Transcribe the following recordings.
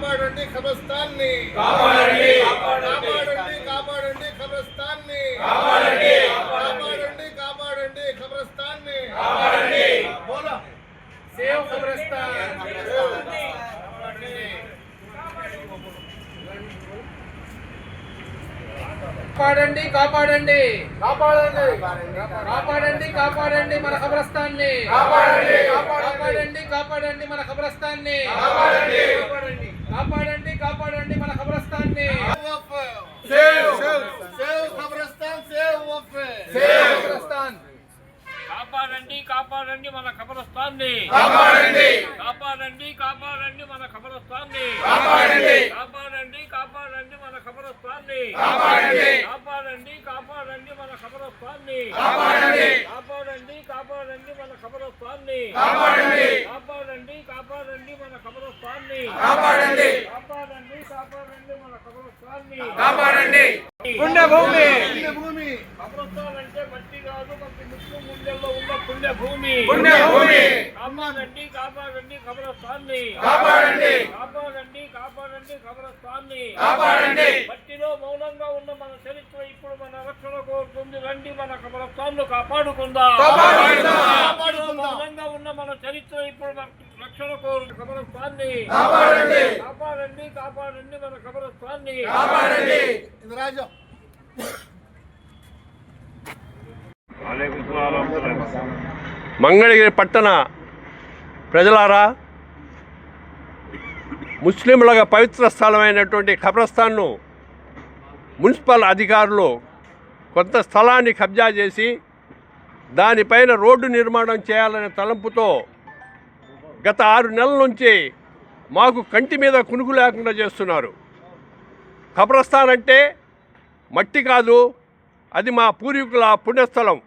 కాపాడండి ఖబరస్థాన్ని కాపాడండి. కాపాడండి కాపాడండి ఖబరస్థాన్ని కాపాడండి. కాపాడండి కాపాడండి ఖబరస్థాన్ని కాపాడండి. బోలో. సేవ్ ఖబరస్థాన్ కాపాడండి కాపాడండి. కాపాడండి. కాపాడండి కాపాడండి మన ఖబరస్థాన్ని కాపాడండి, కాపాడండి కాపాడండి మన ఖబరస్థాన్ని కాపాడండి. కాపాడండి కాపాడండి మన ఖబరస్థాన్ని ఖబరస్థాన్ కాపాడండి కాపాడండి మన ఖబరస్థాన్ని కాపాడండి. కాపాడండి కాపాడండి మన ఖబరస్థాన్ని కాపాడండి. కాపాడండి కాపాడండి మన ఖబరస్థాన్ని కాపాడండి. కాపాడండి కాపాడండి మన ఖబరస్థాన్ని కాపాడండి. కాపాడండి కాపాడండి మన ఖబరస్థాన్ని కాపాడండి. కాపాడండి కాపాడండి మన ఖబరస్థాన్ని కాపాడండి కాపాడండి కాపాడండి మన ఖబరస్థాన్ని కాపాడండి పుణ్యభూమి భూమి. ఖబరస్థాన్ అంటే మట్టి కాదు ముస్లిం గుండెల్లో ఉన్న పుణ్యభూమి పుణ్యభూమి కాపాడండి కాపాడండి ఖబరస్థాన్ని కాపాడండి. కాపాడండి కాపాడండి మట్టిలో మౌనంగా ఉన్న మన చరిత్ర ఇప్పుడు మన రక్షణ కోరుతుంది. రండి మన ఖబరస్థాన్ను కాపాడుకుందాం. మౌనంగా ఉన్న మన చరిత్ర ఇప్పుడు మన రక్షణ కోరు ఖబరస్థాన్ని కాపాడండి. కాపాడండి కాపాడండి మన కాపాడండి. ఇది రాజు. మంగళగిరి పట్టణ ప్రజలారా ముస్లింల పవిత్ర స్థలమైనటువంటి ఖబ్రస్థాన్ను మున్సిపల్ అధికారులు కొంత స్థలాన్ని కబ్జా చేసి దానిపైన రోడ్డు నిర్మాణం చేయాలనే తలంపుతో గత ఆరు నెలల నుంచి మాకు కంటి మీద కునుకు లేకుండా చేస్తున్నారు. ఖబ్రస్థాన్ అంటే మట్టి కాదు అది మా పూర్వీకుల పుణ్యస్థలం.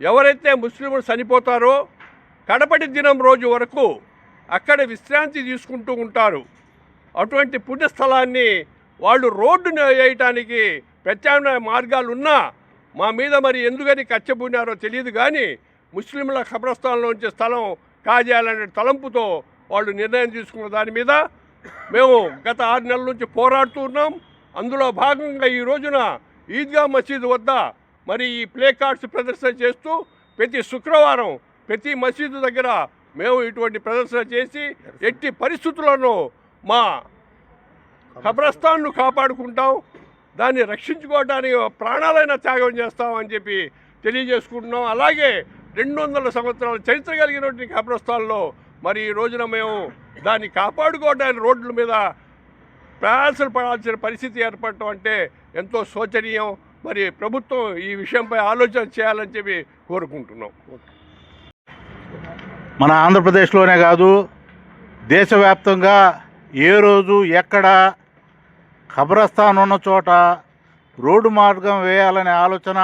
ఎవరైతే ముస్లింలు చనిపోతారో కడపటి దినం రోజు వరకు అక్కడ విశ్రాంతి తీసుకుంటూ ఉంటారు. అటువంటి పుణ్యస్థలాన్ని వాళ్ళు రోడ్డును వేయటానికి ప్రత్యామ్నాయ మార్గాలు ఉన్నా మా మీద మరి ఎందుకని కచ్చబూనారో తెలియదు కానీ ముస్లింల కబ్రస్థానంలోంచి స్థలం కాజేయాలనే తలంపుతో వాళ్ళు నిర్ణయం తీసుకున్న దాని మీద మేము గత ఆరు నెలల నుంచి పోరాడుతూ ఉన్నాం. అందులో భాగంగా ఈ రోజున ఈద్గా మసీదు వద్ద మరి ఈ ప్లే కార్డ్స్ ప్రదర్శన చేస్తూ ప్రతి శుక్రవారం ప్రతి మసీదు దగ్గర మేము ఇటువంటి ప్రదర్శన చేసి ఎట్టి పరిస్థితులను మా ఖబరస్థాన్ను కాపాడుకుంటాం దాన్ని రక్షించుకోవడానికి ప్రాణాలైనా త్యాగం చేస్తామని చెప్పి తెలియజేసుకుంటున్నాం. అలాగే రెండు వందల సంవత్సరాల చరిత్ర కలిగినటువంటి ఖబరస్థాన్లో మరి ఈ రోజున మేము దాన్ని కాపాడుకోవడానికి రోడ్ల మీద ప్రయాసలు పడాల్సిన పరిస్థితి ఏర్పడటం అంటే ఎంతో శోచనీయం. మరి ప్రభుత్వం ఈ విషయంపై ఆలోచన చేయాలని చెప్పి కోరుకుంటున్నాం. మన ఆంధ్రప్రదేశ్లోనే కాదు దేశవ్యాప్తంగా ఏ రోజు ఎక్కడ ఖబరస్థాన్ ఉన్న చోట రోడ్డు మార్గం వేయాలనే ఆలోచన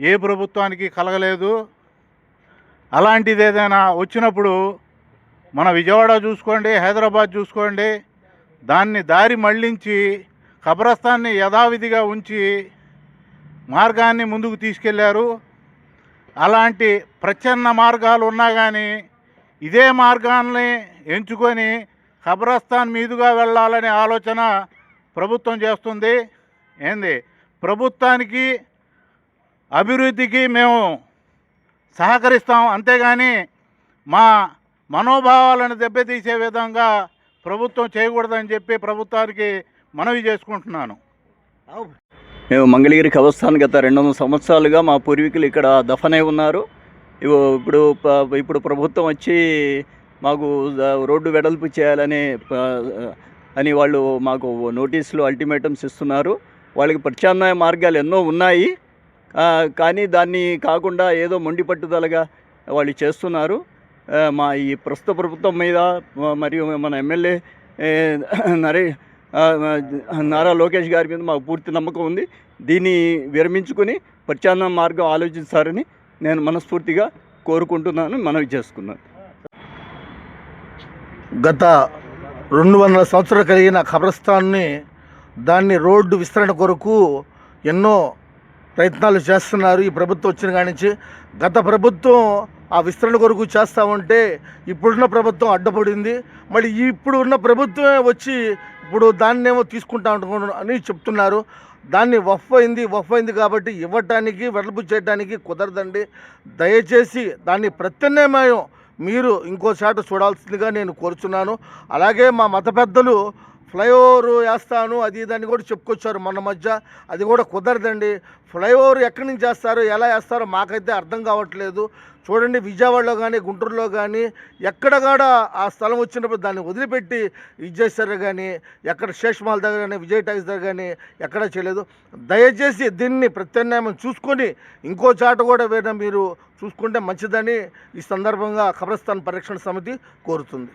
ఏ ప్రభుత్వానికి కలగలేదు. అలాంటిది ఏదైనా వచ్చినప్పుడు మన విజయవాడ చూసుకోండి హైదరాబాద్ చూసుకోండి దాన్ని దారి మళ్ళించి ఖబరస్థాన్ని యథావిధిగా ఉంచి మార్గాన్ని ముందుకు తీసుకెళ్ళారు. అలాంటి ప్రచ్ఛన్న మార్గాలు ఉన్నా కానీ ఇదే మార్గాన్ని ఎంచుకొని ఖబరస్థాన్ మీదుగా వెళ్ళాలనే ఆలోచన ప్రభుత్వం చేస్తుంది. ఏంది? ప్రభుత్వానికి అభివృద్ధికి మేము సహకరిస్తాం. అంతేగాని మా మనోభావాలను దెబ్బతీసే విధంగా ప్రభుత్వం చేయకూడదని చెప్పి ప్రభుత్వానికి మనవి చేసుకుంటున్నాను. మేము మంగళగిరి కవస్థాన్ గత రెండు వందల సంవత్సరాలుగా మా పూర్వీకులు ఇక్కడ దఫనై ఉన్నారు. ఇవో ఇప్పుడు ఇప్పుడు ప్రభుత్వం వచ్చి మాకు రోడ్డు వెడల్పు చేయాలని అని వాళ్ళు మాకు నోటీసులు అల్టిమేటమ్స్ ఇస్తున్నారు. వాళ్ళకి ప్రత్యామ్నాయ మార్గాలు ఎన్నో ఉన్నాయి. కానీ దాన్ని కాకుండా ఏదో మొండి పట్టుదలగా వాళ్ళు చేస్తున్నారు. మా ఈ ప్రస్తుత ప్రభుత్వం మీద మరియు మన ఎమ్మెల్యే నరే నారా లోకేష్ గారి మీద మాకు పూర్తి నమ్మకం ఉంది. దీన్ని విరమించుకుని ప్రత్యామ్నాయ మార్గం ఆలోచిస్తారని నేను మనస్ఫూర్తిగా కోరుకుంటున్నాను మనవి చేసుకున్నాను. గత రెండు వందల సంవత్సరాలు కలిగిన ఖబరస్థాన్ని దాన్ని రోడ్డు విస్తరణ కొరకు ఎన్నో ప్రయత్నాలు చేస్తున్నారు ఈ ప్రభుత్వం వచ్చిన కానించి గత ప్రభుత్వం ఆ విస్తరణ కొరకు చేస్తా ఉంటే ఇప్పుడున్న ప్రభుత్వం అడ్డపడింది. మళ్ళీ ఇప్పుడు ఉన్న ప్రభుత్వమే వచ్చి ఇప్పుడు దాన్నేమో తీసుకుంటా ఉంటున్నాను అని చెప్తున్నారు. దాన్ని వఫ్ అయింది వఫ్ అయింది కాబట్టి ఇవ్వటానికి వెడల్పు చేయడానికి కుదరదండి. దయచేసి దాన్ని ప్రత్యామ్నాయం మీరు ఇంకోసారి చూడాల్సిందిగా నేను కోరుచున్నాను. అలాగే మా మత పెద్దలు ఫ్లైఓవర్ వేస్తాను అది ఇదని కూడా చెప్పుకొచ్చారు మొన్న మధ్య. అది కూడా కుదరదండి. ఫ్లైఓవర్ ఎక్కడి నుంచి చేస్తారో ఎలా వేస్తారో మాకైతే అర్థం కావట్లేదు. చూడండి విజయవాడలో కానీ గుంటూరులో కానీ ఎక్కడ కూడా ఆ స్థలం వచ్చినప్పుడు దాన్ని వదిలిపెట్టి ఇది కానీ ఎక్కడ శేషమాల్ దగ్గర కానీ విజయ్ టైల్స్ దగ్గర కానీ ఎక్కడ చేయలేదు. దయచేసి దీన్ని ప్రత్యామ్నాయం చూసుకొని ఇంకో చాట కూడా వేరే మీరు చూసుకుంటే మంచిదని ఈ సందర్భంగా కబ్రస్థాన్ పరిరక్షణ సమితి కోరుతుంది.